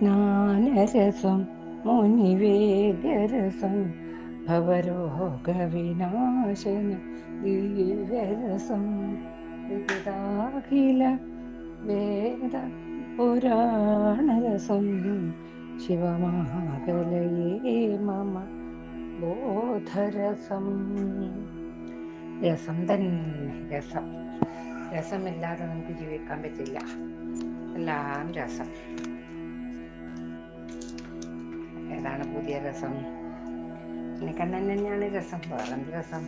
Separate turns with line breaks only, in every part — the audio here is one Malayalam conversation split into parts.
ജ്ഞാനരസം മുനിവേദ്യരസം ഭവരോഗവിനാശന ദിവ്യരസം വിവിധാഖില വേദ പുരാണരസം ശിവമഹാകലയേ മമ ബോധരസം. രസം തന്നെ രസം. രസമില്ലാതെ നമുക്ക് ജീവിക്കാൻ പറ്റില്ല. എല്ലാം രസം. ഏതാണ് പുതിയ രസം. കണ്ണൻ തന്നെയാണ് രസം വേറെന്ത് രസം?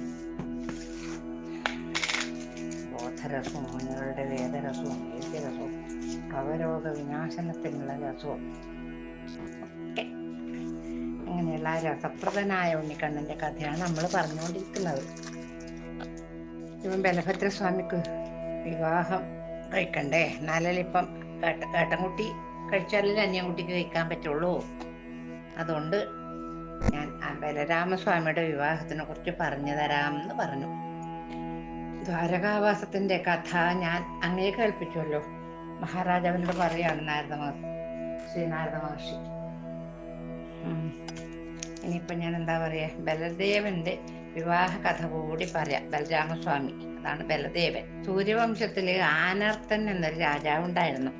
ബോധരസവും നിങ്ങളുടെ വേദരസവും വേദ്യരസവും കവരോഗ വിനാശനത്തിനുള്ള രസവും അങ്ങനെയുള്ള രസപ്രദനായ ഉണ്ണിക്കണ്ണന്റെ കഥയാണ് നമ്മൾ പറഞ്ഞുകൊണ്ടിരിക്കുന്നത് ഇവൻ ബലഭദ്രസ്വാമിക്ക് വിവാഹം കഴിക്കണ്ടേ? എന്നാലല്ലേ ഇപ്പം ഏട്ട ഏട്ടൻകുട്ടി കഴിച്ചാലല്ലേ അന്യൻകുട്ടിക്ക് കഴിക്കാൻ പറ്റുള്ളൂ? അതുകൊണ്ട് ഞാൻ ബലരാമസ്വാമിയുടെ വിവാഹത്തിനെ കുറിച്ച് പറഞ്ഞു തരാം എന്ന് പറഞ്ഞു. ദ്വാരകാവാസത്തിന്റെ കഥ ഞാൻ അങ്ങേ കേൾപ്പിച്ചുവല്ലോ. മഹാരാജാവിനോട് പറയാണ് നാരദ മഹർഷി ശ്രീനാരദ മഹർഷി. ഇനിയിപ്പോ ഇനിയിപ്പൊ ഞാൻ എന്താ പറയാ? ബലദേവന്റെ വിവാഹ കഥ കൂടി പറയാം. ബലരാമസ്വാമി. അതാണ് ബലദേവൻ. സൂര്യവംശത്തിൽ ആനർത്തൻ എന്നൊരു രാജാവ് ഉണ്ടായിരുന്നു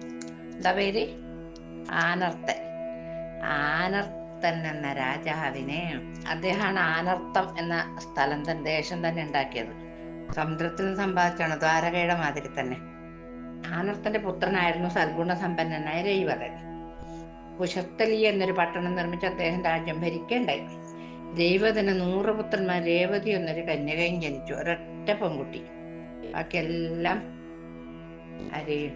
എന്താ പേര്? ആനർത്തൻ. ആനർത്തൻ എന്ന രാജാവിനെ അദ്ദേഹമാണ് ആനർത്തം എന്ന സ്ഥലം തന്നെ ദേശം തന്നെ ഉണ്ടാക്കിയത്. സമുദ്രത്തിൽ സമ്പാദിച്ചാണ് ദ്വാരകയുടെ മാതിരി തന്നെ. ആനർത്തന്റെ പുത്രനായിരുന്നു സദ്ഗുണ സമ്പന്നനായ രൈവതൻ കുശത്തലി എന്നൊരു പട്ടണം നിർമ്മിച്ച് അദ്ദേഹം രാജ്യം ഭരിക്കേണ്ടായി. ദൈവത്തിന് നൂറ് പുത്രന്മാർ രേവതി എന്നൊരു കന്യകയും ജനിച്ചു. ഒരൊറ്റ പെൺകുട്ടി. ബാക്കിയെല്ലാം ആര്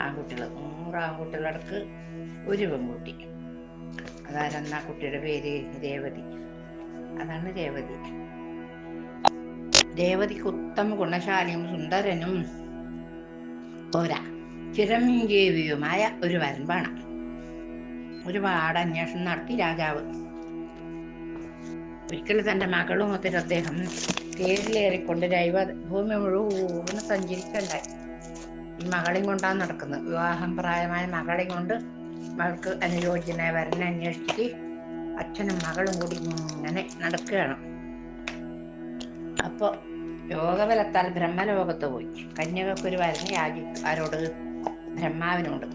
ആൺകുട്ടികൾ നൂറ് ആൺകുട്ടികളടക്ക് ഒരു പെൺകുട്ടി. അതാരെന്നാ കുട്ടിയുടെ പേര്? രേവതി. അതാണ് രേവതി. രേവതിക്ക് ഉത്തമ ഗുണശാലിയും സുന്ദരനും പോരാ. ചിരഞ്ജീവിയുമായ ഒരു വരമ്പാണ്. ഒരുപാട് അന്വേഷണം നടത്തി രാജാവ്. ഒരിക്കൽ തന്റെ മകളും ഒത്തിരി അദ്ദേഹം തേരിലേറിക്കൊണ്ട് ജൈവ ഭൂമി മുഴുവൻ സഞ്ചരിക്കണ്ടായി. ഈ മകളെയും കൊണ്ടാണ് നടക്കുന്നത്. വിവാഹം പ്രായമായ മകളെയും കൊണ്ട് മകൾക്ക് അനുയോജ്യനായ വരനെ അന്വേഷിച്ചിട്ട് അച്ഛനും മകളും കൂടി ഇങ്ങനെ നടക്കുകയാണ്. അപ്പൊ യോഗബലത്താൽ ബ്രഹ്മലോകത്ത് പോയി. കന്യകക്ക് ഒരു വരനെ യാചിച്ചു ആരോട്? ബ്രഹ്മാവിനോട്.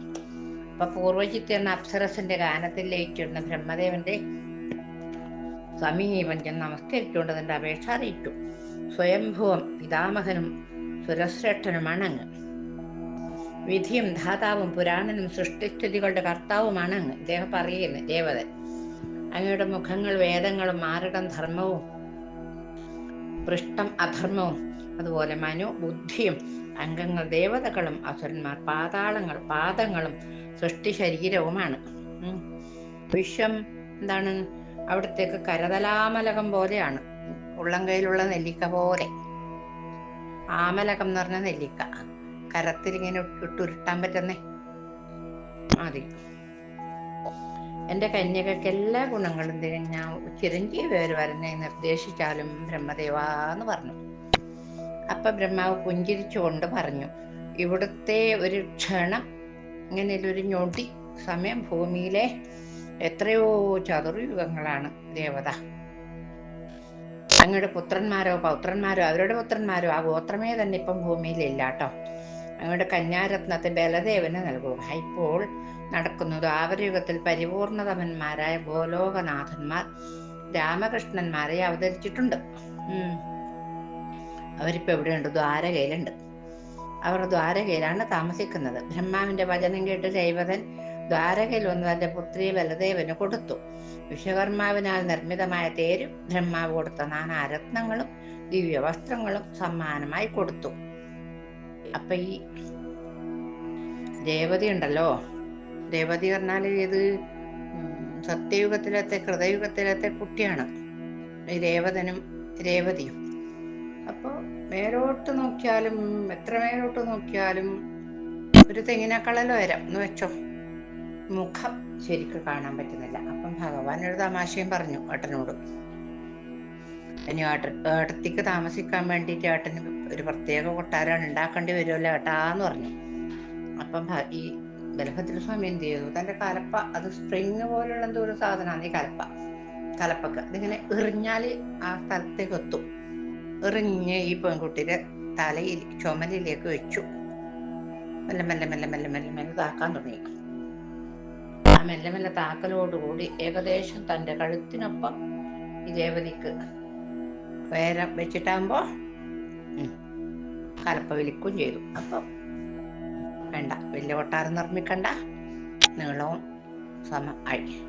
അപ്പൊ പൂർവജിത്ത് എന്ന അപ്സരസിന്റെ ഗാനത്തിൽ ലയിച്ചിരുന്ന ബ്രഹ്മദേവന്റെ സമീപം ചെന്ന് നമസ്കരിച്ചുകൊണ്ട് തന്റെ അപേക്ഷ അറിയിച്ചു. സ്വയംഭുവം പിതാമഹനും സുരശ്രേഷ്ഠനുമാണ് അങ്ങ്. വിധിയും ധാതാവും പുരാണനും സൃഷ്ടിസ്ഥിതികളുടെ കർത്താവുമാണ് അങ്ങ്. ഇദ്ദേഹം പറയുന്നു ദേവതൻ അങ്ങയുടെ മുഖങ്ങൾ വേദങ്ങളും മാരടം ധർമ്മവും പൃഷ്ടം അധർമ്മവും അതുപോലെ മനു ബുദ്ധിയും അംഗങ്ങൾ ദേവതകളും അസുരന്മാർ പാതാളങ്ങൾ പാദങ്ങളും സൃഷ്ടി ശരീരവുമാണ്. വിശ്വം എന്താണ്? അവിടത്തേക്ക് കരതലാമലകം പോലെയാണ്. ഉള്ളം കയ്യിലുള്ള നെല്ലിക്ക പോലെ. ആമലകം എന്ന് പറഞ്ഞ നെല്ലിക്ക. കരത്തിൽ ഇങ്ങനെ ഇട്ടുരുട്ടാൻ പറ്റുന്നേ? മതി എന്റെ കന്യകക്ക് എല്ലാ ഗുണങ്ങളും തികഞ്ഞ ചിരഞ്ജീവി ഒരു വരനെ നിർദ്ദേശിച്ചാലും ബ്രഹ്മദേവ എന്ന് പറഞ്ഞു. അപ്പൊ ബ്രഹ്മാവ് പുഞ്ചിരിച്ചുകൊണ്ട് പറഞ്ഞു ഇവിടുത്തെ ഒരു ക്ഷണം ഇങ്ങനെ ഒരു ഞൊടി സമയം ഭൂമിയിലെ എത്രയോ ചതുർയുഗങ്ങളാണ് ദേവത. അങ്ങയുടെ പുത്രന്മാരോ പൗത്രന്മാരോ അവരുടെ പുത്രന്മാരോ ആ ഗോത്രമേ തന്നെ ഇപ്പം ഭൂമിയിലില്ല കേട്ടോ. അങ്ങയുടെ കന്യാരത്നത്തെ ബലദേവന് നൽകുക. ഇപ്പോൾ നടക്കുന്നത് ആവരയുഗത്തിൽ പരിപൂർണതമന്മാരായ ഗോലോകനാഥന്മാർ രാമകൃഷ്ണന്മാരെ അവതരിച്ചിട്ടുണ്ട്. അവരിപ്പോ എവിടെയുണ്ട്? ദ്വാരകയിലുണ്ട്. അവർ ദ്വാരകയിലാണ് താമസിക്കുന്നത്. ബ്രഹ്മാവിന്റെ വചനം കേട്ട് ദൈവതൻ ദ്വാരകയിൽ വന്ന് തന്റെ പുത്രിയെ ബലദേവന് കൊടുത്തു. വിശ്വകർമാവിനാൽ നിർമ്മിതമായ തേരും ബ്രഹ്മാവ് കൊടുത്ത നാനാരത്നങ്ങളും ദിവ്യ വസ്ത്രങ്ങളും സമ്മാനമായി കൊടുത്തു. അപ്പൊ ഈ രേവതി ഉണ്ടല്ലോ രേവതി പറഞ്ഞാൽ ഇത് സത്യയുഗത്തിലത്തെ കൃതയുഗത്തിലത്തെ കുട്ടിയാണ്. ഈ രേവതനും രേവതിയും അപ്പോൾ മേലോട്ട് നോക്കിയാലും എത്ര മേലോട്ട് നോക്കിയാലും ഒരു തെങ്ങിനക്കളല്ല വരാം. എന്ന് വെച്ചോ. മുഖം ശരിക്കും കാണാൻ പറ്റുന്നില്ല. അപ്പം ഭഗവാൻ ഒരു തമാശയും പറഞ്ഞു ഏട്ടനോട്. ഇനി ഏട്ടത്തിക്ക് താമസിക്കാൻ വേണ്ടിയിട്ട് ഏട്ടന് ഒരു പ്രത്യേക കൊട്ടാരം ഉണ്ടാക്കേണ്ടി വരുമല്ലോ ഏട്ടാന്ന് പറഞ്ഞു. അപ്പം ഈ ബലഭദ്ര സ്വാമി എന്ത് ചെയ്തു? തന്റെ കലപ്പ അത് സ്പ്രിങ് പോലുള്ള എന്തോ ഒരു സാധനമാണ് ഈ കലപ്പ. കലപ്പക്ക്. അതിങ്ങനെ എറിഞ്ഞാൽ ആ സ്ഥലത്തേക്ക് എത്തും. എറിഞ്ഞ് ഈ പെൺകുട്ടിയുടെ തലയിൽ ചുമലിലേക്ക് വെച്ചു. മെല്ലെ മെല്ലെ മെല്ലെ മെല്ലെ മെല്ലെ മെല്ലെ താക്കാൻ തുടങ്ങി. ആ മെല്ലെ മെല്ലെ താക്കലോടുകൂടി ഏകദേശം തന്റെ കഴുത്തിനൊപ്പം ഈ രേവതിക്ക് വേരം വെച്ചിട്ടാകുമ്പോൾ കലപ്പ വിളിക്കും ചെയ്തു. അപ്പം വേണ്ട വലിയ കൊട്ടാരം നിർമ്മിക്കണ്ട. നീളവും സമ ആയി.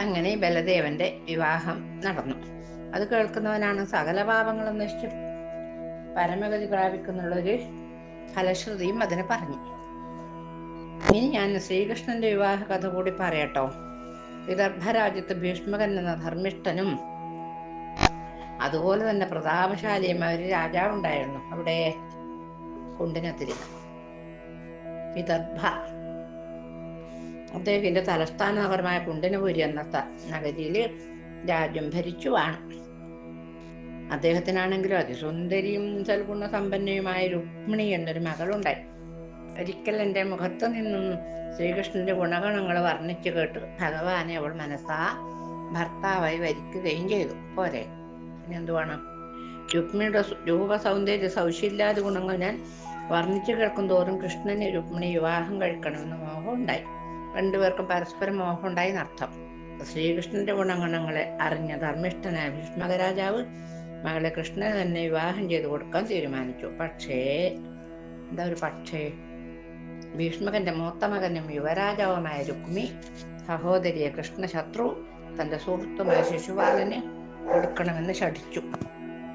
അങ്ങനെ ബലദേവന്റെ വിവാഹം നടന്നു. അത് കേൾക്കുന്നവനാണ് സകല പാപങ്ങളും നശിച്ചു. പരമഗതി പ്രാപിക്കുന്നുള്ളൊരു ഫലശ്രുതിയും അതിന് പറഞ്ഞു. ഇനി ഞാൻ ശ്രീകൃഷ്ണന്റെ വിവാഹ കഥ കൂടി പറയട്ടോ. വിദർഭ രാജ്യത്ത് ഭീഷ്മകൻ എന്ന ധർമ്മിഷ്ഠനും അതുപോലെ തന്നെ പ്രതാപശാലിയുമായ ഒരു രാജാവുണ്ടായിരുന്നു അവിടെ കുണ്ടിനത്തിൽ വിദർഭ. അദ്ദേഹത്തിന്റെ തലസ്ഥാന നഗരമായ കുണ്ടിനപുരി എന്ന നഗരിയിൽ രാജ്യം ഭരിച്ചുവാണ്. അദ്ദേഹത്തിനാണെങ്കിലും അതിസുന്ദരിയും സൽഗുണ സമ്പന്നയുമായ രുക്മിണി എന്നൊരു മകളുണ്ടായി. ഒരിക്കൽ എന്റെ മുഖത്ത് നിന്നും ശ്രീകൃഷ്ണന്റെ ഗുണഗണങ്ങൾ വർണിച്ചു കേട്ട് ഭഗവാനെ അവൾ മനസ്സാ ഭർത്താവായി വരിക്കുകയും ചെയ്തു. പോരെ. ഇനി എന്തുവാണ്? രുക്മിണിയുടെ സു- രൂപ സൗന്ദര്യ സൗശീല്യാദി ഗുണങ്ങൾ ഞാൻ വർണിച്ചു കേൾക്കും തോറും കൃഷ്ണനെ രുക്മിണി വിവാഹം കഴിക്കണമെന്ന് മോഹം ഉണ്ടായി രണ്ടുപേർക്കും പരസ്പരം മോഹം ഉണ്ടായി എന്നർത്ഥം. ശ്രീകൃഷ്ണന്റെ ഗുണഗണങ്ങളെ അറിഞ്ഞ ധർമ്മിഷ്ഠനായ ഭീഷ്മകരാജാവ് മകളെ കൃഷ്ണനെ തന്നെ വിവാഹം ചെയ്തു കൊടുക്കാൻ തീരുമാനിച്ചു. പക്ഷേ എന്താ ഒരു പക്ഷേ? ഭീഷ്മകന്റെ മൂത്ത മകനും യുവരാജാവുമായ രുക്മി സഹോദരിയെ കൃഷ്ണ ശത്രു തന്റെ സുഹൃത്തുമായ ശിശുപാലന് കൊടുക്കണമെന്ന് ശഠിച്ചു.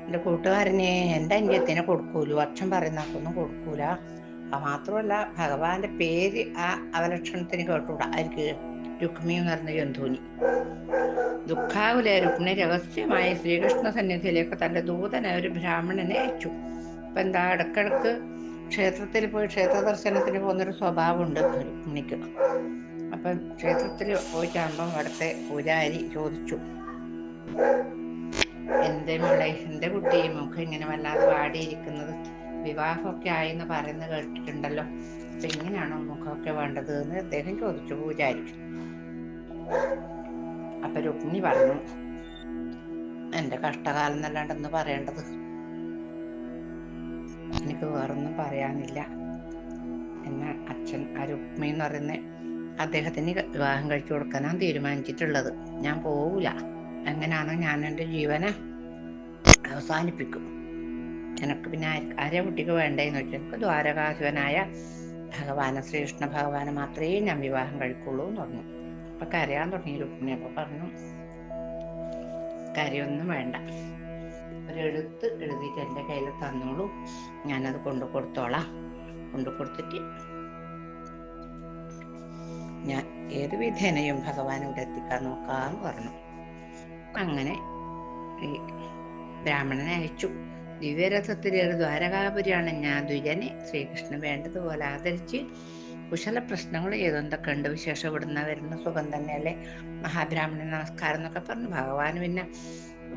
എന്റെ കൂട്ടുകാരനെ എന്റെ അന്യത്തിനെ കൊടുക്കൂല. വർഷം പറയുന്നവർക്കൊന്നും കൊടുക്കൂല. മാത്രമല്ല ഭഗവാന്റെ പേര് ആ അവലക്ഷണത്തിന് കേട്ടൂടാ. എനിക്ക് രുക്മി എന്ന് പറഞ്ഞ ജന്തുവിനി. ദുഃഖാകുല രുക്മിണി രഹസ്യമായി ശ്രീകൃഷ്ണ സന്നിധിയിലേക്ക് തന്റെ ദൂതനെ ഒരു ബ്രാഹ്മണനെ അയച്ചു. ഇപ്പൊ എന്താ ഇടക്കിടക്ക് ക്ഷേത്രത്തിൽ പോയി ക്ഷേത്ര ദർശനത്തിന് പോകുന്നൊരു സ്വഭാവമുണ്ട് രുക്മിണിക്ക്. അപ്പം ക്ഷേത്രത്തിൽ പോയിട്ടാകുമ്പം അവിടുത്തെ പൂജാരി ചോദിച്ചു. എന്റെ മോളെ എന്റെ കുട്ടി മുഖം ഇങ്ങനെ വല്ലാതെ വാടിയിരിക്കുന്നത്. വിവാഹമൊക്കെ ആയെന്ന് പറയുന്നത് കേട്ടിട്ടുണ്ടല്ലോ. അപ്പൊ എങ്ങനെയാണോ മുഖമൊക്കെ വേണ്ടത് എന്ന് അദ്ദേഹം ചോദിച്ചു പൂജാരി. അപ്പൊ രുക്മിണി പറഞ്ഞു എന്റെ കഷ്ടകാലം എന്നല്ലാണ്ടെന്ന് പറയേണ്ടത്? എനിക്ക് വേറൊന്നും പറയാനില്ല. എന്ന അച്ഛൻ ആ രുക്മി എന്ന് പറയുന്ന അദ്ദേഹത്തിന് വിവാഹം കഴിച്ചു കൊടുക്കാനാണ് തീരുമാനിച്ചിട്ടുള്ളത്. ഞാൻ പോവില്ല എങ്ങനെയാണോ ഞാൻ എന്റെ ജീവനെ അവസാനിപ്പിക്കും. എനിക്ക് പിന്നെ ആര്- കുട്ടിക്ക് വേണ്ടതെന്ന് വെച്ചാൽ എനിക്ക് ദ്വാരകാശിവനായ ഭഗവാന ശ്രീകൃഷ്ണ ഭഗവാനെ മാത്രമേ ഞാൻ വിവാഹം കഴിക്കുള്ളൂ എന്ന് പറഞ്ഞു. അപ്പൊ കരയാൻ തുടങ്ങി രുക്മിണി അപ്പൊ പറഞ്ഞു കരയൊന്നും വേണ്ട. ഒരു എഴുത്ത് എഴുതിയിട്ട് എന്റെ കയ്യിൽ തന്നോളൂ. ഞാനത് കൊണ്ടു കൊടുത്തോളാം. കൊണ്ടു കൊടുത്തിട്ട് ഞാൻ ഏത് വിധേനയും ഭഗവാൻ എത്തിക്കാൻ നോക്കാന്ന് പറഞ്ഞു. അങ്ങനെ ഈ ബ്രാഹ്മണനെ അയച്ചു. ദിവ്യരഥത്തിലേറെ ദ്വാരകാപുരിയാണ് ഞാൻ ദ്വിജനെ ശ്രീകൃഷ്ണൻ വേണ്ടതുപോലെ ആദരിച്ച് കുശല പ്രശ്നങ്ങൾ ഏതെന്തൊക്കെ ഉണ്ട് വിശേഷം വരുന്ന സുഖം തന്നെയല്ലേ? മഹാബ്രാഹ്മണൻ നമസ്കാരം എന്നൊക്കെ പറഞ്ഞു ഭഗവാൻ പിന്നെ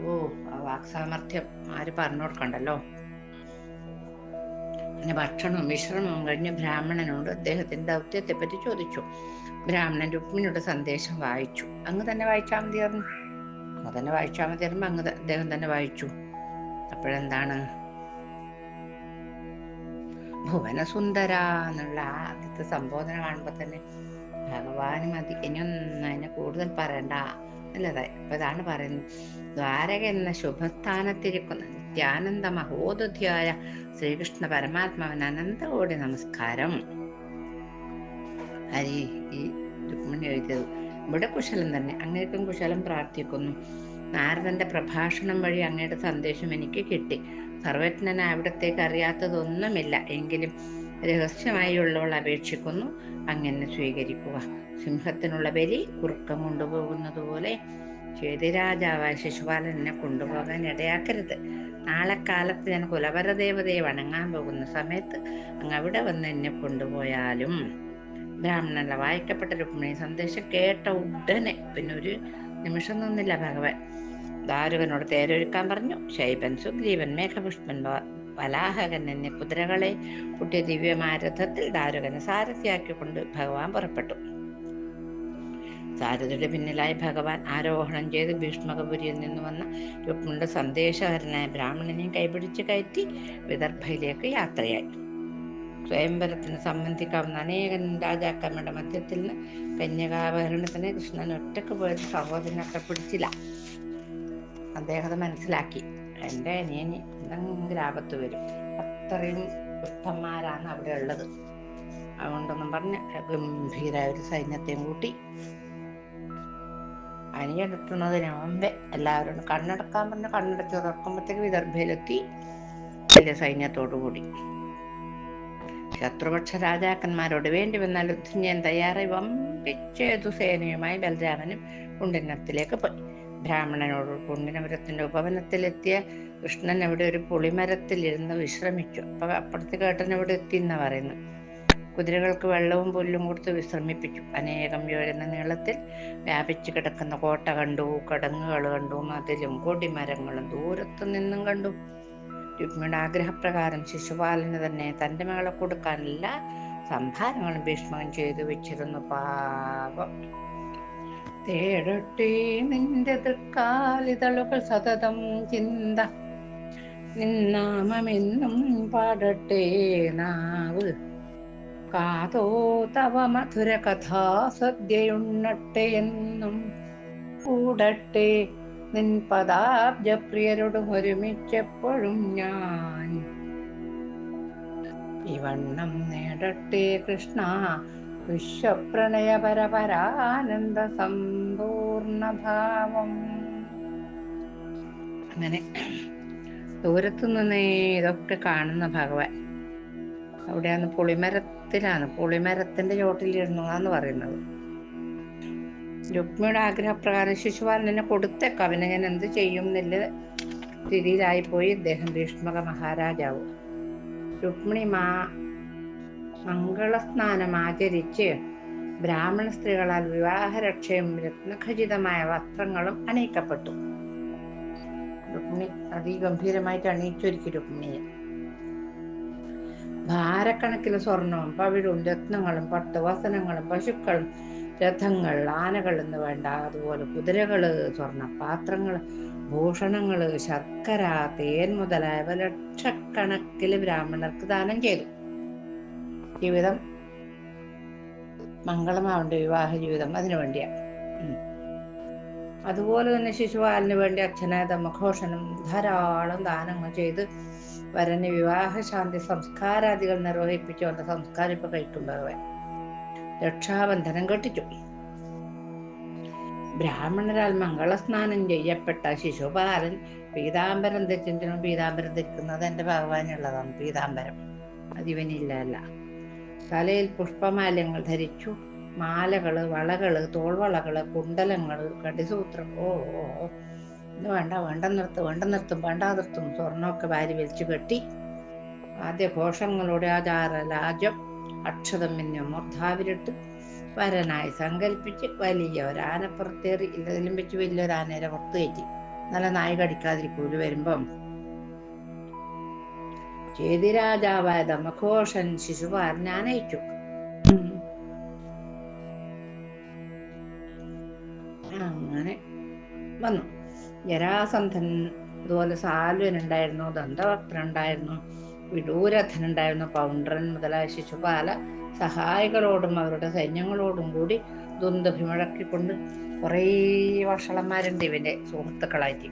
ഓ ആ വാക്സാമർഥ്യം ആര് പറഞ്ഞു കൊടുക്കണ്ടല്ലോ? പിന്നെ ഭക്ഷണവും വിശ്രമവും കഴിഞ്ഞ് ബ്രാഹ്മണനോട് അദ്ദേഹത്തിന്റെ ദൗത്യത്തെ പറ്റി ചോദിച്ചു. ബ്രാഹ്മണൻ രുക്മിണിയുടെ സന്ദേശം വായിച്ചു. അങ്ങ് തന്നെ വായിച്ചാൽ മതിയായിരുന്നു. അങ്ങ് തന്നെ വായിച്ചാൽ മതിയായിരുന്നു അങ്ങ് അദ്ദേഹം തന്നെ വായിച്ചു. അപ്പോഴെന്താണ്? ഭുവനസുന്ദര എന്നുള്ള ആ ആദ്യത്തെ സംബോധന കാണുമ്പോ തന്നെ ഭഗവാന് മതി. ഇനിയൊന്നും അതിനെ കൂടുതൽ പറയണ്ട. നല്ലതായി അപ്പൊ ഇതാണ് പറയുന്നത്. ദ്വാരക എന്ന ശുഭസ്ഥാനത്തിരിക്കുന്ന നിത്യാനന്ദ മഹോദധിയായ ശ്രീകൃഷ്ണ പരമാത്മാവിന് അനന്തകോടി നമസ്കാരം. ഹരി ഈ രുക്മിണി എഴുതിയത്. ഇവിടെ കുശലം തന്നെ. അങ്ങേക്കും കുശലം പ്രാർത്ഥിക്കുന്നു. നാരദന്റെ പ്രഭാഷണം വഴി അങ്ങയുടെ സന്ദേശം എനിക്ക് കിട്ടി. സർവജ്ഞന അവിടത്തേക്ക് അറിയാത്തതൊന്നുമില്ല. എങ്കിലും രഹസ്യമായി ഉള്ളവൾ അപേക്ഷിക്കുന്നു. അങ്ങനെ സ്വീകരിക്കുക. സിംഹത്തിനുള്ള ബലി കുറുക്കം കൊണ്ടുപോകുന്നത് പോലെ ചേതിരാജാവായ ശിശുപാലൻ എന്നെ കൊണ്ടുപോകാൻ ഇടയാക്കരുത്. നാളെ കാലത്ത് ഞാൻ കുലവരദേവതയെ വണങ്ങാൻ പോകുന്ന സമയത്ത് അങ്ങ് അവിടെ വന്ന് എന്നെ കൊണ്ടുപോയാലും ബ്രാഹ്മണല്ല വായിക്കപ്പെട്ട രുക്മിണി സന്ദേശം കേട്ട ഉടനെ പിന്നെ ഒരു നിമിഷം നിന്നില്ല ഭഗവാൻ. ദാരുകനോട് തേരൊരുക്കാൻ പറഞ്ഞു ശൈബൻ സുഗ്രീവൻ മേഘപുഷ്പൻ വലാഹകൻ എന്നെ കുതിരകളെ കുട്ടിയ ദിവ്യമായ രഥത്തിൽ ദാരുകനെ സാരഥിയാക്കിക്കൊണ്ട് ഭഗവാൻ പുറപ്പെട്ടു. സാരഥിയുടെ പിന്നിലായി ഭഗവാൻ ആരോഹണം ചെയ്ത് ഭീഷ്മകപുരിയിൽ നിന്ന് വന്ന രുക്മിണിയുടെ സന്ദേശഹരനായ ബ്രാഹ്മണനെയും കൈപിടിച്ച് കയറ്റി വിദർഭയിലേക്ക് യാത്രയായി. സ്വയംവരത്തിന് സംബന്ധിക്കാവുന്ന അനേകം രാജാക്കന്മാരുടെ മധ്യത്തിൽ നിന്ന് കന്യകാഭരണത്തിന് കൃഷ്ണൻ ഒറ്റയ്ക്ക് പോയത് സഹോദരനൊക്കെ പിടിച്ചില്ല. അദ്ദേഹം മനസ്സിലാക്കി. എന്റെ അനിയന് എന്തെങ്കിലും ആപത്ത് വരും. അത്രയും ദുഷ്ടന്മാരാണ് അവിടെ ഉള്ളത്. അതുകൊണ്ടൊന്നും പറഞ്ഞ് ഗംഭീര ഒരു സൈന്യത്തെയും കൂട്ടി. അനിയെടുത്തുന്നതിന് മുമ്പേ എല്ലാവരും കണ്ണടക്കാൻ പറഞ്ഞ് കണ്ണടച്ച് തുറക്കുമ്പോഴത്തേക്ക് വിദർഭയിലെത്തി. വലിയ സൈന്യത്തോടു കൂടി ശത്രുപക്ഷ രാജാക്കന്മാരോട് വേണ്ടി വന്നാൽ യുദ്ധം തയ്യാറായി. വമ്പിച്ചേതു സേനയുമായി ബലരാമനും കുണ്ടിനത്തിലേക്ക് പോയി. ബ്രാഹ്മണനോട് കുണ്ടിനപുരത്തിന്റെ ഉപവനത്തിലെത്തിയ കൃഷ്ണൻ അവിടെ ഒരു പുളിമരത്തിലിരുന്ന് വിശ്രമിച്ചു. അപ്പൊ അപ്പുറത്ത് കേട്ടൻ അവിടെ എത്തി എന്ന് പറയുന്നു. കുതിരകൾക്ക് വെള്ളവും പുല്ലും കൊടുത്ത് വിശ്രമിപ്പിച്ചു. അനേകം ഉയരുന്ന നീളത്തിൽ വ്യാപിച്ചു കിടക്കുന്ന കോട്ട കണ്ടു. കടങ്ങുകൾ കണ്ടു. മതിലും കൊടിമരങ്ങളും ദൂരത്തു നിന്നും കണ്ടു. രുക്മിയുടെ ആഗ്രഹപ്രകാരം ശിശുപാലന് തന്നെ തന്റെ മകളെ കൊടുക്കാൻ സംഭാരങ്ങളും ഭീഷ്മകൻ ചെയ്തു വെച്ചിരുന്നു പാപം. തേടട്ടെ നിന്റെ തൃക്കാലിതളുകൾ സതതം ചിന്ത. നിന്നാമെന്നും പാടട്ടെ നാവ്. കാതോ തവ മധുര കഥാ സദ്യയുണ്ണട്ടെ എന്നും കൂടട്ടെ നിൻ പദാബ്ജപ്രിയരോടും ഒരുമിച്ചെപ്പോഴും ഞാൻ. ഇവണ്ണം നേടട്ടെ കൃഷ്ണ. വിശ്വപ്രണയപരപരാനന്ദ സമ്പൂർണ ഭാവം അങ്ങനെ ദൂരത്തു നിന്നേ ഇതൊക്കെ കാണുന്ന ഭഗവാൻ. അവിടെയാണ് പുളിമരത്തിലാണ്. പുളിമരത്തിന്റെ ചോട്ടിലിരുന്നു എന്നാണ് പറയുന്നത്. രുക്മിയുടെ ആഗ്രഹപ്രകാരം ശിശുപാലൻ എന്നെ കൊടുത്തേക്കാം. അവനെ ഞാൻ എന്ത് ചെയ്യും എന്നില്ല. സ്ഥിതിയിലായി പോയി ഇദ്ദേഹം ഭീഷ്മക മഹാരാജാവ്. രുക്മിണി മാ മംഗളസ്നാനം ആചരിച്ച് ബ്രാഹ്മണ സ്ത്രീകളാൽ വിവാഹരക്ഷയും രത്നഖചിതമായ വസ്ത്രങ്ങളും അണിയിക്കപ്പെട്ടു. രുക്മിണി അതിഗംഭീരമായിട്ട് അണിയിച്ചൊരുക്കി രുക്മിണിയെ. ഭാരക്കണക്കിന് സ്വർണവും പവിഴും രത്നങ്ങളും പട്ടുവസനങ്ങളും പശുക്കളും രഥങ്ങൾ ആനകൾ എന്ന് വേണ്ട അതുപോലെ കുതിരകൾ പാത്രങ്ങൾ ഭൂഷണങ്ങൾ ശർക്കര തേൻ മുതലായവ ലക്ഷക്കണക്കിൽ ബ്രാഹ്മണർക്ക് ദാനം ചെയ്തു. ജീവിതം മംഗളമാവേണ്ട വിവാഹ ജീവിതം അതിനു വേണ്ടിയാണ് അതുപോലെ തന്നെ ശിശുപാലിന് വേണ്ടി അച്ഛനായ ദമഘോഷനും ധാരാളം ദാനങ്ങൾ ചെയ്ത് വരന് വിവാഹശാന്തി സംസ്കാരാദികൾ നിർവഹിപ്പിച്ചു അവന്റെ സംസ്കാരം ഇപ്പൊ കഴിക്കും ഭഗവാൻ രക്ഷാബന്ധനം കെട്ടിച്ചു. ബ്രാഹ്മണരാൽ മംഗളസ്നാനം ചെയ്യപ്പെട്ട ശിശുപാലൻ പീതാംബരം തെറ്റിന്തിനും പീതാംബരം ധരിക്കുന്നത് എന്റെ ഭഗവാനുള്ളതാണ് പീതാംബരം. അതിവനില്ലല്ല തലയിൽ പുഷ്പമാല്യങ്ങൾ ധരിച്ചു. മാലകൾ വളകൾ തോൾവളകൾ കുണ്ടലങ്ങൾ കടിസൂത്രം ഓ ഓ വേണ്ട വേണ്ട നിർത്ത് വേണ്ട നിർത്തും വേണ്ട നിർത്തും. സ്വർണമൊക്കെ വാരി വലിച്ചു കെട്ടി. ആദ്യ ഘോഷങ്ങളുടെ ആചാര ലാജം അക്ഷതം പിന്നെ മൂർധാവിലിട്ട് വരനായി സങ്കല്പിച്ച് വലിയ ഒരാനപ്പുറത്തേറി ഇതിലും വെച്ച് വലിയൊരാനേരെ പുറത്ത് കയറ്റി. നല്ല നായി കടിക്കാതിരിക്കൂൽ വരുമ്പം. ചേതി രാജാവായ ദമഘോഷൻ ശിശുപാലനെ ആനയിച്ചു. അങ്ങനെ വന്നു. ജരാസന്ധൻ അതുപോലെ സാൽവനുണ്ടായിരുന്നു ദന്തവക്തനുണ്ടായിരുന്നു വിഡൂരഥനുണ്ടായിരുന്നു പൗണ്ഡ്രൻ മുതലായ ശിശുപാല സഹായികളോടും അവരുടെ സൈന്യങ്ങളോടും കൂടി ദുന്ദഭി മുഴക്കിക്കൊണ്ട് കുറേ വഷളന്മാരുണ്ട് ഇവന്റെ സുഹൃത്തുക്കളായിട്ട്.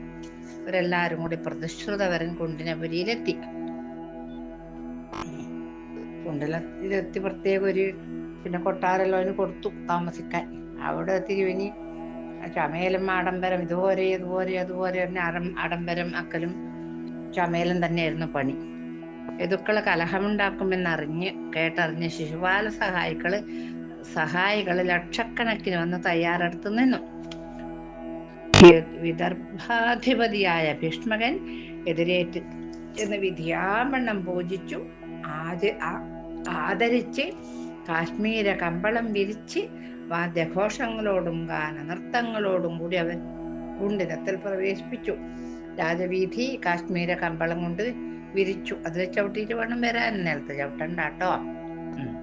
ഇവരെല്ലാരും കൂടി പ്രതിശ്രുതവരൻ കുണ്ടിനപുരിയിലെത്തി. കുണ്ടിലെത്തി പ്രത്യേക ഒരു പിന്നെ കൊട്ടാരെല്ലാം അവന് കൊടുത്തു താമസിക്കാൻ. അവിടെ തിരുവിനി ചമേലും ആഡംബരം ഇതുപോലെ ഇതുപോലെ അതുപോലെ തന്നെ അടം ആഡംബരം അക്കലും ചമേലും തന്നെയായിരുന്നു പണി. യദുക്കൾ കലഹമുണ്ടാക്കുമെന്നറിഞ്ഞ് കേട്ടറിഞ്ഞ് ശിശുപാല സഹായികൾ സഹായികൾ ലക്ഷക്കണക്കിന് വന്ന് തയ്യാറെടുത്ത് നിന്നു. വിദർഭാധിപതിയായ ഭീഷ്മകൻ എതിരേറ്റ് എന്ന് വിധിയാമണ്ണം പൂജിച്ചു. ആദ്യ ആദരിച്ച് കാശ്മീര കമ്പളം വിരിച്ച് വാദ്യഘോഷങ്ങളോടും ഗാന നൃത്തങ്ങളോടും കൂടി അവൻ കുണ്ടിനത്തിൽ പ്രവേശിപ്പിച്ചു. രാജവീഥി കാശ്മീര കമ്പളം കൊണ്ട് വിരിച്ചു. അതിൽ ചവിട്ടിയിട്ട് വേണം വരാൻ. നേരത്തെ ചവിട്ടണ്ട കേട്ടോ ഉം.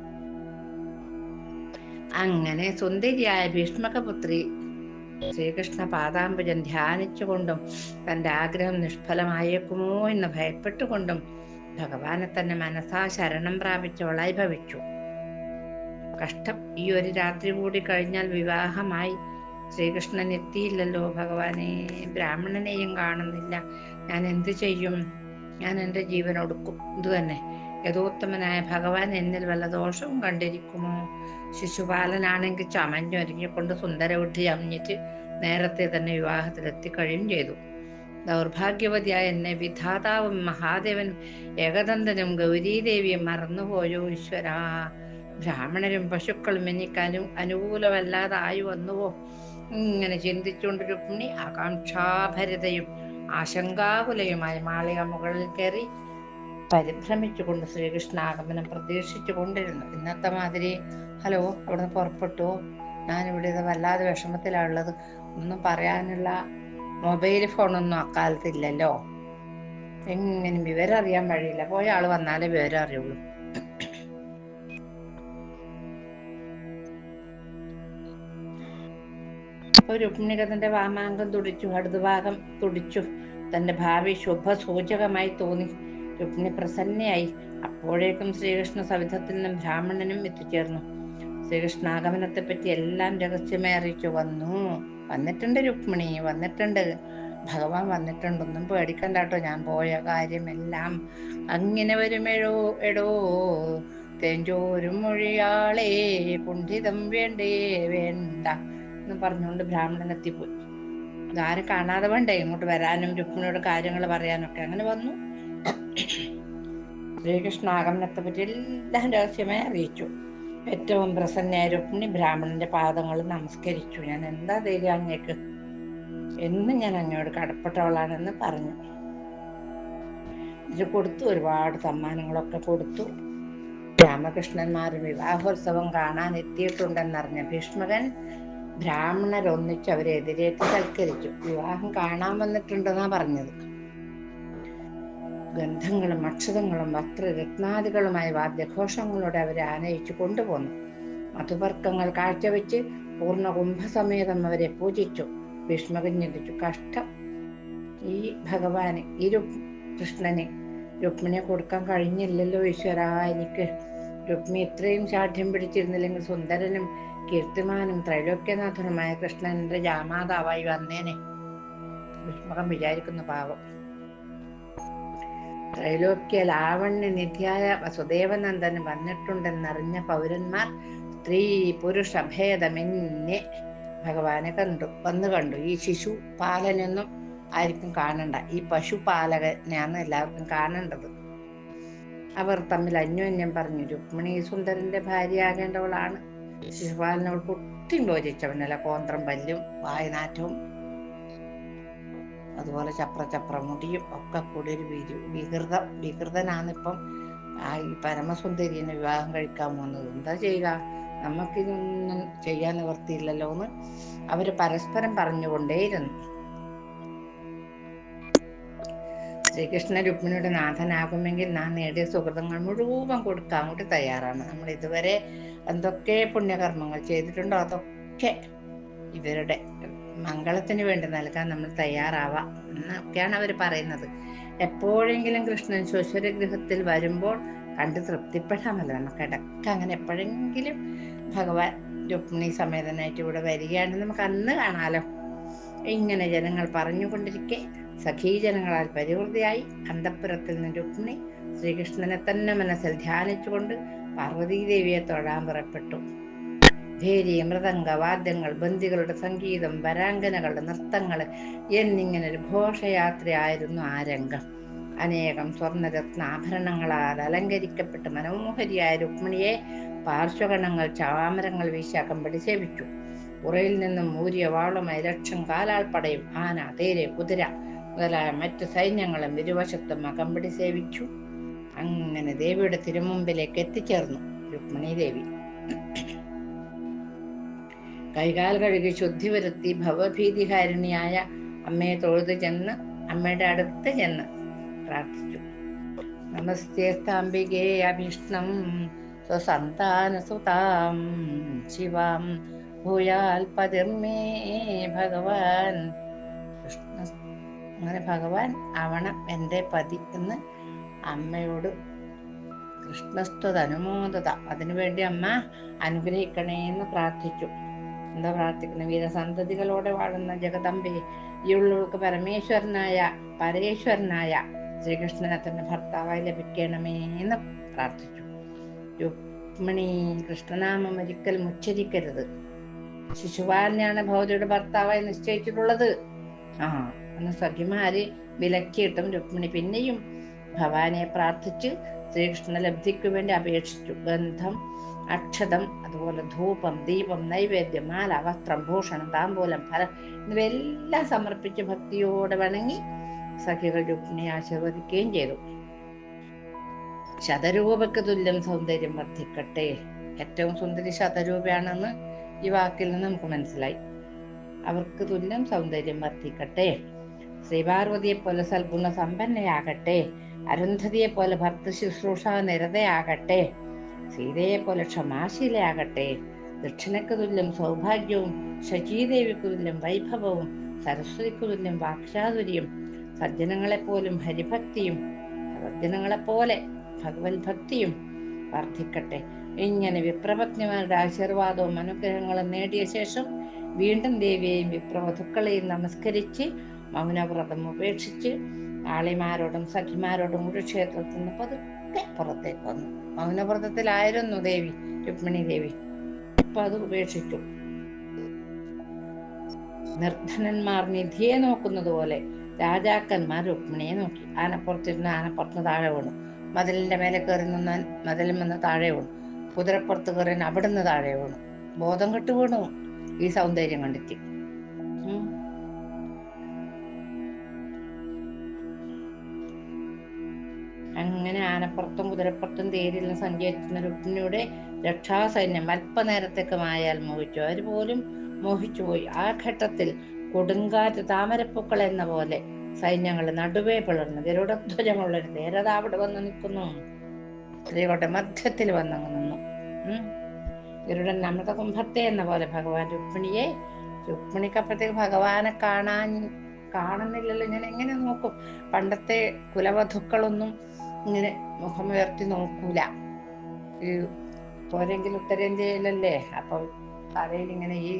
അങ്ങനെ സുന്ദരിയായ ഭീഷ്മകപുത്രി ശ്രീകൃഷ്ണ പാദാംബുജൻ ധ്യാനിച്ചുകൊണ്ടും തന്റെ ആഗ്രഹം നിഷ്ഫലമായേക്കുമോ എന്ന് ഭയപ്പെട്ടുകൊണ്ടും ഭഗവാനെ തന്നെ മനസ്സാ ശരണം പ്രാപിച്ചവളായി ഭവിച്ചു. കഷ്ടം. ഈ ഒരു രാത്രി കൂടി കഴിഞ്ഞാൽ വിവാഹമായി. ശ്രീകൃഷ്ണൻ എത്തിയില്ലല്ലോ ഭഗവാനെ. ബ്രാഹ്മണനെയും കാണുന്നില്ല. ഞാൻ എന്തു ചെയ്യും? ഞാൻ എന്റെ ജീവൻ ഒടുക്കും. ഇത് തന്നെ. യഥോത്തമനായ ഭഗവാൻ എന്നിൽ വല്ല ദോഷവും കണ്ടിരിക്കുമോ? ശിശുപാലനാണെങ്കിൽ ചമഞ്ഞൊരുങ്ങിക്കൊണ്ട് സുന്ദരവിട്ടി അമ്മിച്ച് നേരത്തെ തന്നെ വിവാഹത്തിലെത്തിക്കഴിയും ചെയ്തു. ദൗർഭാഗ്യവതിയായ എന്നെ വിധാതാവും മഹാദേവനും ഏകദന്തനും ഗൗരീദേവിയും മറന്നുപോയോ ഈശ്വരാ. ബ്രാഹ്മണരും പശുക്കളും എനിക്ക് അനു അനുകൂലമല്ലാതായി വന്നുവോ? ഇങ്ങനെ ചിന്തിച്ചുകൊണ്ട് രുക്മിണി ആകാംക്ഷാഭരിതയും ആശങ്കാകുലയുമായ മാളിക മുകളിൽ കയറി പരിഭ്രമിച്ചുകൊണ്ട് ശ്രീകൃഷ്ണ ആഗമനം പ്രതീക്ഷിച്ചു കൊണ്ടിരുന്നു ഇന്നത്തെ മാതിരി ഹലോ അവിടുന്ന് പുറപ്പെട്ടു. ഞാനിവിടെ ഇത് വല്ലാതെ വിഷമത്തിലാണുള്ളത് ഒന്നും പറയാനുള്ള മൊബൈൽ ഫോണൊന്നും അക്കാലത്തില്ലല്ലോ. എങ്ങനെ വിവരം അറിയാൻ വഴിയില്ല. പോയ ആൾ വന്നാലേ വിവരം അറിയുള്ളൂ. അപ്പൊ രുക്മിണികതന്റെ വാമാങ്കം തുടിച്ചു അടുതുഭാഗം തുടിച്ചു. തന്റെ ഭാവി ശുഭസൂചകമായി തോന്നി. രുക്മിണി പ്രസന്നയായി. അപ്പോഴേക്കും ശ്രീകൃഷ്ണ സവിധത്തിൽ നിന്നും ബ്രാഹ്മണനും എത്തിച്ചേർന്നു. ശ്രീകൃഷ്ണാഗമനത്തെ പറ്റി എല്ലാം രഹസ്യമേ അറിയിച്ചു വന്നു. വന്നിട്ടുണ്ട് രുക്മിണി വന്നിട്ടുണ്ട്. ഭഗവാൻ വന്നിട്ടുണ്ടൊന്നും പേടിക്കണ്ട കേട്ടോ. ഞാൻ പോയ കാര്യമെല്ലാം അങ്ങനെ വരുമെഴോ? എടോ? തേഞ്ചോരും മൊഴിയാളേ പുണ്ഡിതം വേണ്ടേ? വേണ്ട. എന്ന് പറഞ്ഞുകൊണ്ട് ബ്രാഹ്മണൻ എത്തിപ്പോയി. അതാരും കാണാതെ വേണ്ടേ? ഇങ്ങോട്ട് വരാനും രുക്മിണിയോട് കാര്യങ്ങൾ പറയാനൊക്കെ. അങ്ങനെ വന്നു. ശ്രീകൃഷ്ണ ആഗമനത്തെ പറ്റി എല്ലാം രഹസ്യമായി അറിയിച്ചു. ഏറ്റവും പ്രസന്നയായ രുക്മിണി ബ്രാഹ്മണന്റെ പാദങ്ങൾ നമസ്കരിച്ചു. ഞാൻ എന്താ ധൈര്യം അങ്ങേക്ക്? എന്നും ഞാൻ അങ്ങയോട് കടപ്പെട്ടവളാണെന്ന് പറഞ്ഞു. ഇത് കൊടുത്തു. ഒരുപാട് സമ്മാനങ്ങളൊക്കെ കൊടുത്തു. രാമകൃഷ്ണന്മാർ വിവാഹോത്സവം കാണാൻ എത്തിയിട്ടുണ്ടെന്നറിഞ്ഞ ഭീഷ്മകൻ ബ്രാഹ്മണരൊന്നിച്ച് അവരെ എതിരേറ്റ് സൽക്കരിച്ചു. വിവാഹം കാണാൻ വന്നിട്ടുണ്ടെന്നാ പറഞ്ഞത്. ഗന്ധങ്ങളും അക്ഷതങ്ങളും വസ്ത്രരത്നാദികളുമായി വാദ്യഘോഷങ്ങളോടെ അവരെ ആനയിച്ചു കൊണ്ടുപോന്നു. മധുവർക്കങ്ങൾ കാഴ്ചവെച്ച് പൂർണ കുംഭസമേതം അവരെ പൂജിച്ചു. ഭീഷ്മകഞ്ഞിരിച്ചു കഷ്ടം. ഈ ഭഗവാന് ഈ കൃഷ്ണന് രുക്മിണിയെ കൊടുക്കാൻ കഴിഞ്ഞില്ലല്ലോ ഈശ്വര. എനിക്ക് രുക്മി ഇത്രയും ശാഠ്യം പിടിച്ചിരുന്നില്ലെങ്കിൽ സുന്ദരനും കീർത്തിമാനും ത്രൈലോക്യനാഥനുമായ കൃഷ്ണന്റെ ജാമാതാവായി വന്നേനെ. വിഷ്മകം വിചാരിക്കുന്നു പാവം. ത്രൈലോക്യ ലാവണ്യ നിധിയായ വസുദേവനന്ദൻ വന്നിട്ടുണ്ടെന്നറിഞ്ഞ പൗരന്മാർ സ്ത്രീ പുരുഷ ഭേദമെന്നെ ഭഗവാനെ കണ്ടു. വന്നു കണ്ടു. ഈ ശിശു പാലനൊന്നും ആർക്കും കാണണ്ട. ഈ പശുപാലകനെയാണ് എല്ലാവർക്കും കാണേണ്ടത്. അവർ തമ്മിൽ അന്യോന്യം പറഞ്ഞു രുക്മിണി സുന്ദരന്റെ ഭാര്യയാകേണ്ടവളാണ്. ശിശുപാലനോട് ഒട്ടും യോജിച്ചവനല്ല കോന്ത്രം പല്ലും വായനാറ്റവും അതുപോലെ ചപ്ര ചപ്രമുടിയും ഒക്കെ കൂടി ഒരു വിരു വികൃത വികൃതനാണിപ്പം. ആ ഈ പരമസുന്ദരിനെ വിവാഹം കഴിക്കാൻ പോകുന്നത്. എന്താ ചെയ്യുക? നമുക്കിതൊന്നും ചെയ്യാൻ നിവർത്തിയില്ലല്ലോ എന്ന് അവർ പരസ്പരം പറഞ്ഞുകൊണ്ടേയിരുന്നു. ശ്രീകൃഷ്ണ രുക്മിണിയുടെ നാഥനാകുമെങ്കിൽ നാം നേടിയ സുഹൃതങ്ങൾ മുഴുവൻ കൊടുക്കാൻ കൂടി തയ്യാറാണ്. നമ്മൾ ഇതുവരെ എന്തൊക്കെ പുണ്യകർമ്മങ്ങൾ ചെയ്തിട്ടുണ്ടോ അതൊക്കെ ഇവരുടെ മംഗളത്തിന് വേണ്ടി നൽകാൻ നമ്മൾ തയ്യാറാവാം എന്നൊക്കെയാണ് അവർ പറയുന്നത്. എപ്പോഴെങ്കിലും കൃഷ്ണൻ ശ്വശുരഗൃഹത്തിൽ വരുമ്പോൾ കണ്ട് തൃപ്തിപ്പെടാമല്ലോ. നമുക്ക് ഇടയ്ക്ക് അങ്ങനെ എപ്പോഴെങ്കിലും ഭഗവാൻ രുക്മിണി സമേതനായിട്ട് ഇവിടെ വരികയാണെന്ന് നമുക്ക് അന്ന് കാണാലോ. ഇങ്ങനെ ജനങ്ങൾ പറഞ്ഞുകൊണ്ടിരിക്കെ സഖീജനങ്ങളാൽ പരിവൃതിയായി അന്തപ്പുരത്തിൽ നിന്ന് രുക്മിണി ശ്രീകൃഷ്ണനെ തന്നെ മനസ്സിൽ ധ്യാനിച്ചുകൊണ്ട് പാർവതീദേവിയെ തൊഴാൻ പുറപ്പെട്ടു. ഭേരി മൃദംഗ വാദ്യങ്ങൾ ബന്ദികളുടെ സംഗീതം വരാങ്കനകളുടെ നൃത്തങ്ങൾ എന്നിങ്ങനെ ഒരു ഘോഷയാത്രയായിരുന്നു ആ രംഗം. അനേകം സ്വർണരത്ന ആഭരണങ്ങളാൽ അലങ്കരിക്കപ്പെട്ട് മനോഹരിയായ രുക്മിണിയെ പാർശ്വഗണങ്ങൾ ചാമരങ്ങൾ വീശാക്കം അകമ്പടി സേവിച്ചു ഉറയിൽ നിന്നും ഊരിയ വാളുമായി ലക്ഷം കാലാൾപ്പടയും ആന തേര് കുതിര മുതലായ മറ്റു സൈന്യങ്ങളും ഇരുവശത്തും അകമ്പടി സേവിച്ചു അങ്ങനെ ദേവിയുടെ തിരുമുമ്പിലേക്ക് എത്തിച്ചേർന്നു. രുക്മിണി ദേവി. കൈകാൽ കഴുകി ശുദ്ധി വരുത്തി ഭവഭീതിഹാരിണിയായ അമ്മയെ തൊഴുതു ചെന്ന് അമ്മയുടെ അടുത്ത് ചെന്ന് പ്രാർത്ഥിച്ചു. നമസ്തേ സ്താംബികേ അഭിഷ്ണം. സ്വസന്താന സ്വസന്താനസുതാം. ശിവാം ഭൂയാൽ പതിർമേ ഭഗവാൻ. കൃഷ്ണ അങ്ങനെ ഭഗവാൻ ആവണം എന്റെ പതി എന്ന് അമ്മയോട് കൃഷ്ണസ്തുതനുമോദത അതിനുവേണ്ടി അമ്മ അനുഗ്രഹിക്കണേ എന്ന് പ്രാർത്ഥിച്ചു. എന്താ പ്രാർത്ഥിക്കുന്നത് വീരസന്തതികളോടെ വാഴുന്ന ജഗദമ്പെ ഈ ഉള്ളവർക്ക് പരമേശ്വരനായ പരേശ്വരനായ ശ്രീകൃഷ്ണനെ തന്നെ ഭർത്താവായി ലഭിക്കണമേ എന്ന് പ്രാർത്ഥിച്ചു. രുക്മിണി കൃഷ്ണനാമം ഒരിക്കലും ഉച്ചരിക്കരുത്. ശിശുപാലനെയാണ് ഭൗതിയുടെ ഭർത്താവായി നിശ്ചയിച്ചിട്ടുള്ളത്. ആ അന്ന് സഖിമാര് വിലക്കിയിട്ടും രുക്മിണി പിന്നെയും ഭവാനെ പ്രാർത്ഥിച്ച് ശ്രീകൃഷ്ണ ലബ്ധിക്ക് വേണ്ടി അപേക്ഷിച്ചു. ഗന്ധം അക്ഷതം അതുപോലെ ധൂപം ദീപം നൈവേദ്യം മാല വസ്ത്രം ഭൂഷണം താമ്പൂലം ഫലം എന്നിവയെല്ലാം സമർപ്പിച്ച് ഭക്തിയോടെ വണങ്ങി സഖികൾ രുക്മിണി ആശീർവദിക്കുകയും ചെയ്തു. ശതരൂപക്ക് തുല്യം സൗന്ദര്യം വർദ്ധിക്കട്ടെ. ഏറ്റവും സുന്ദരി ശതരൂപയാണെന്ന് ഈ വാക്കിൽ നിന്ന് നമുക്ക് മനസ്സിലായി. അവർക്ക് തുല്യം സൗന്ദര്യം വർദ്ധിക്കട്ടെ. ശ്രീപാർവതിയെ പോലെ സൽഗുണ സമ്പന്നയാകട്ടെ അരുന്ധതിയെ പോലെ ഭക്ത ശുശ്രൂഷ നിരതയാകട്ടെ സീതയെ പോലെ ക്ഷമാശീലയാകട്ടെ ദക്ഷിണയ്ക്ക് തുല്യം സൗഭാഗ്യവും ശചീദേവിക്ക് തുല്യം വൈഭവവും സരസ്വതിക്ക് തുല്യം വാക്ഷാതുര്യം സജ്ജനങ്ങളെപ്പോലും ഹരിഭക്തിയും സജ്ജനങ്ങളെപ്പോലെ ഭഗവത് ഭക്തിയും വർദ്ധിക്കട്ടെ. ഇങ്ങനെ വിപ്രപത്നിമാരുടെ ആശീർവാദവും അനുഗ്രഹങ്ങളും നേടിയ ശേഷം വീണ്ടും ദേവിയെയും വിപ്രവധുക്കളെയും നമസ്കരിച്ച് മൗനവ്രതം ഉപേക്ഷിച്ച് ആളിമാരോടും സഖിമാരോടും കൂടി ക്ഷേത്രത്തിൽ നിന്ന് പതുക്കെ പുറത്തേക്ക് വന്നു. മൗനവ്രതത്തിലായിരുന്നു ദേവി രുക്മിണി ദേവി. ഇപ്പൊ അത് ഉപേക്ഷിച്ചു. നിർധനന്മാർ നിധിയെ നോക്കുന്നത് പോലെ രാജാക്കന്മാർ രുക്മിണിയെ നോക്കി. ആനപ്പുറത്തിരുന്ന് ആനപ്പുറത്ത് താഴെ വീണു. മതിലിന്റെ മേലെ കയറി നിന്ന് മതിലിൽ നിന്ന് താഴെ വീണു. കുതിരപ്പുറത്ത് കയറി അവിടുന്ന് താഴെ വീണു. ബോധം കെട്ട് വീണു. ഈ സൗന്ദര്യം കണ്ടിട്ട് അങ്ങനെ ആനപ്പുറത്തും കുതിരപ്പുറത്തും തേരിലും സഞ്ചരിക്കുന്ന രുക്മിണിയുടെ രക്ഷാസൈന്യം അല്പനേരത്തേക്ക് മായാൽ മോഹിച്ചു. അവർ പോലും മോഹിച്ചുപോയി ആ ഘട്ടത്തിൽ കൊടുങ്കാറ്റ് താമരപ്പൂക്കൾ എന്ന പോലെ സൈന്യങ്ങൾ നടുവേ പിളർന്നു. ഗരുഡധ്വജമുള്ള ഒരു തേരത അവിടെ വന്ന് നിൽക്കുന്നു. സ്ത്രീകളുടെ മധ്യത്തിൽ വന്നങ്ങ് നിന്നു. ഗരുഡൻ അമൃതകുംഭത്തെ എന്ന പോലെ ഭഗവാൻ രുക്മിണിയെ രുക്മിണിക്കപ്പുറത്തേക്ക് ഭഗവാനെ കാണാൻ കാണുന്നില്ലല്ലോ. ഞാൻ എങ്ങനെ നോക്കും? പണ്ടത്തെ കുലവധുക്കളൊന്നും ഇങ്ങനെ മുഖം ഉയർത്തി നോക്കൂല. ഈ പോരെങ്കിൽ ഉത്തരേന്ത്യയിലല്ലേ? അപ്പൊ തലയിൽ ഇങ്ങനെ ഈ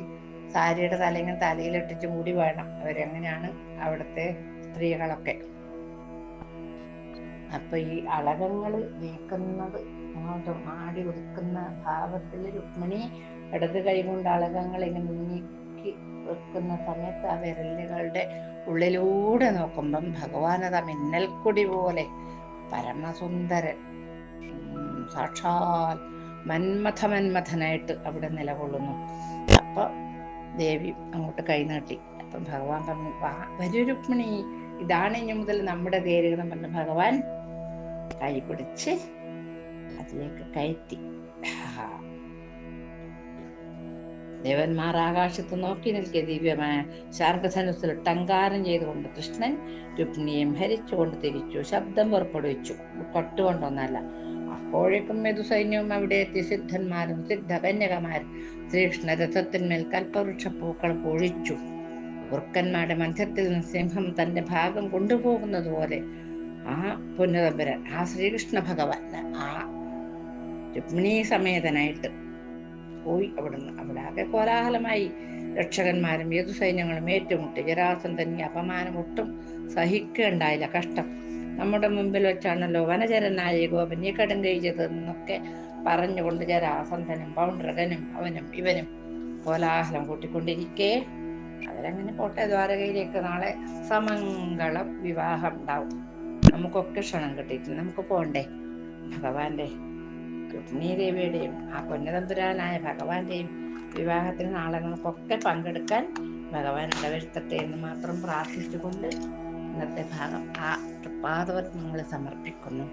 സാരിയുടെ തല ഇങ്ങനെ തലയിൽ ഇട്ടിട്ട് മൂടി വേണം. അവരങ്ങനെയാണ് അവിടുത്തെ സ്ത്രീകളൊക്കെ? അപ്പൊ ഈ അളകങ്ങൾ നീക്കുന്നത് അങ്ങോട്ട് ആടി ഒതുക്കുന്ന ഭാവത്തിൽ രുക്മിണി ഇടത് കൈകൊണ്ട് അളകങ്ങൾ ഇങ്ങനെ നീക്കി വെക്കുന്ന സമയത്ത് ആ വിരലുകളുടെ ഉള്ളിലൂടെ നോക്കുമ്പം ഭഗവാൻ ഭഗവാനത മിന്നൽക്കൊടി പോലെ പരമസുന്ദരൻ സാക്ഷാൽ മന്മഥ മന്മഥനായിട്ട് അവിടെ നിലകൊള്ളുന്നു. അപ്പൊ ദേവി അങ്ങോട്ട് കൈ നീട്ടി. അപ്പൊ ഭഗവാൻ പറഞ്ഞു വരൂ രുക്മിണി. ഇതാണ് ഇനി മുതൽ നമ്മുടെ തേരുക പറഞ്ഞു ഭഗവാൻ കൈ പിടിച്ച് അതിലേക്ക് കയറ്റി. ദേവന്മാർ ആകാശത്ത് നോക്കി നിൽക്കിയ ദിവ്യമായ ശാർഖധനുസിൽ ടങ്കാരം ചെയ്തുകൊണ്ട് കൃഷ്ണൻ രുക്മിണിയും ഹരിച്ചുകൊണ്ട് തിരിച്ചു. ശബ്ദം പുറപ്പെടുവിച്ചു. കൊട്ടുകൊണ്ടൊന്നല്ല. അപ്പോഴേക്കും മെതുസൈന്യവും അവിടെ എത്തി. സിദ്ധന്മാരും സിദ്ധകന്യകമാരും ശ്രീകൃഷ്ണ രഥത്തിന്മേൽ കൽപ്പവൃക്ഷ പൂക്കൾ പൊഴിച്ചു വൃക്കന്മാരുടെ മധ്യത്തിൽ നിന്ന് സിംഹം തന്റെ ഭാഗം കൊണ്ടുപോകുന്നത് പോലെ. ആ പുനരപുരൻ ആ ശ്രീകൃഷ്ണ ഭഗവാൻ. ആ രുക്മിണി സമേതനായിട്ട് പോയി അവിടുന്ന്. അവിടെ കോലാഹലമായി. രക്ഷകന്മാരും ഏതു സൈന്യങ്ങളും ഏറ്റുമുട്ടി. ജരാസൻ തന്നെ അപമാനം ഒട്ടും സഹിക്കേണ്ടായില്ല. കഷ്ടം. നമ്മുടെ മുമ്പിൽ വെച്ചാണല്ലോ വനചരനായ ഗോപൻ ഈ കടും കഴിച്ചതെന്നൊക്കെ പറഞ്ഞുകൊണ്ട് ജരാസന്ധനും പൗണ്ഡ്രകനും അവനും ഇവനും കോലാഹലം കൂട്ടിക്കൊണ്ടിരിക്കേ. അവരങ്ങനെ പോട്ടെ. ദ്വാരകയിലേക്ക് നാളെ സമംഗളം വിവാഹം ഉണ്ടാവും. നമുക്കൊക്കെ ക്ഷണം കിട്ടിയിട്ടില്ല നമുക്ക് പോണ്ടേ? ഭഗവാന്റെ രുക്മിണി ദേവിയുടെയും ആ പൊന്നതമ്പുരാനായ ഭഗവാന്റെയും വിവാഹത്തിന് നാളങ്ങൾക്കൊക്കെ പങ്കെടുക്കാൻ ഭഗവാൻ ഇടവരുത്തട്ടെ എന്ന് മാത്രം പ്രാർത്ഥിച്ചുകൊണ്ട് ഇന്നത്തെ ഭാഗം ആ തൃപ്പാദവർ നമ്മൾ സമർപ്പിക്കുന്നു.